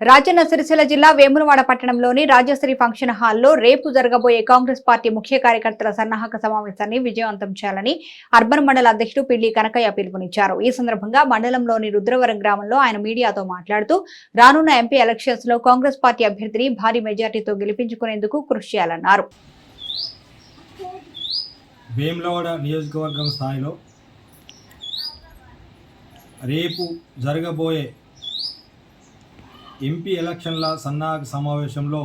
రాజన్న సిరిసిల్ల జిల్లా వేములవాడ పట్టణంలోని రాజశ్రీ ఫంక్షన్ హాల్లో రేపు జరగబోయే కాంగ్రెస్ పార్టీ ముఖ్య కార్యకర్తల సన్నాహక సమావేశాన్ని విజయవంతం చేయాలని అర్బన్ మండల అధ్యక్షుడు పిల్లి కనకయ్య పిలుపునిచ్చారు. ఈ సందర్భంగా మండలంలోని రుద్రవరం గ్రామంలో ఆయన మీడియాతో మాట్లాడుతూ రానున్న ఎంపీ ఎలక్షన్స్లో కాంగ్రెస్ పార్టీ అభ్యర్థిని భారీ మెజార్టీతో గెలిపించుకునేందుకు కృషి చేయాలన్నారు. వేములవాడ నియోజకవర్గం స్థాయిలో రేపు జరగబోయే ఎంపీ ఎలక్షన్ల సన్నాహక సమావేశంలో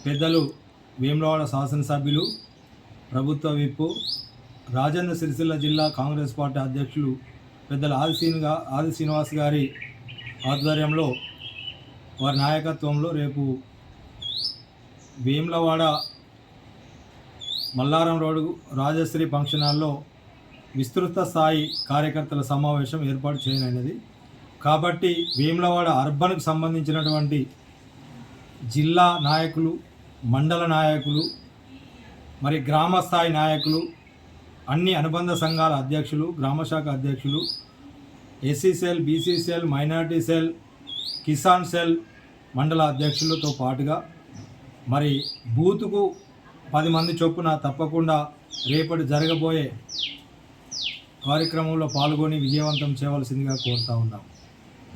పెద్దలు వేములవాడ శాసనసభ్యులు ప్రభుత్వ విప్పు రాజన్న సిరిసిల్ల జిల్లా కాంగ్రెస్ పార్టీ అధ్యక్షులు పెద్దల ఆదిశీనుగా ఆది శ్రీనివాస్ గారి ఆధ్వర్యంలో వారి నాయకత్వంలో రేపు వేములవాడ మల్లారం రోడ్డు రాజశ్రీ ఫంక్షన్ హాల్లో విస్తృత స్థాయి కార్యకర్తల సమావేశం ఏర్పాటు చేయనైనది కాబట్టి వేములవాడ అర్బన్కు సంబంధించినటువంటి జిల్లా నాయకులు మండల నాయకులు మరి గ్రామ స్థాయి నాయకులు అన్ని అనుబంధ సంఘాల అధ్యక్షులు గ్రామశాఖ అధ్యక్షులు SC cell BC cell minority cell Kisan cell మండల అధ్యక్షులతో పాటుగా మరి బూతుకు పది మంది చొప్పున తప్పకుండా రేపటి జరగబోయే కార్యక్రమంలో పాల్గొని విజయవంతం చేయవలసిందిగా కోరుతా ఉన్నాం.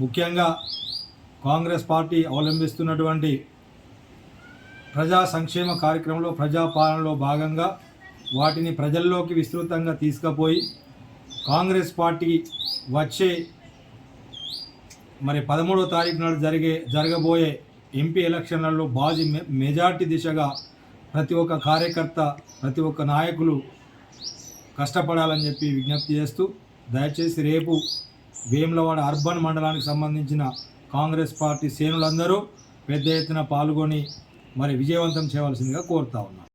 ముఖ్యంగా కాంగ్రెస్ పార్టీ అవలంబిస్తున్నటువంటి ప్రజా సంక్షేమ కార్యక్రమంలో ప్రజాపాలనలో భాగంగా వాటిని ప్రజల్లోకి విస్తృతంగా తీసుకుపోయి కాంగ్రెస్ పార్టీ వచ్చే మరి పదమూడో తారీఖు నాడు జరిగే జరగబోయే ఎంపీ ఎలక్షన్లలో బాజీ మెజార్టీ దిశగా ప్రతి ఒక్క కార్యకర్త ప్రతి ఒక్క నాయకులు కష్టపడాలని చెప్పి విజ్ఞప్తి చేస్తూ దయచేసి రేపు వేములవాడ అర్బన్ మండలానికి సంబంధించిన కాంగ్రెస్ పార్టీ శ్రేణులందరూ పెద్ద ఎత్తున పాల్గొని మరి విజయవంతం చేయవలసిందిగా కోరుతా ఉన్నాను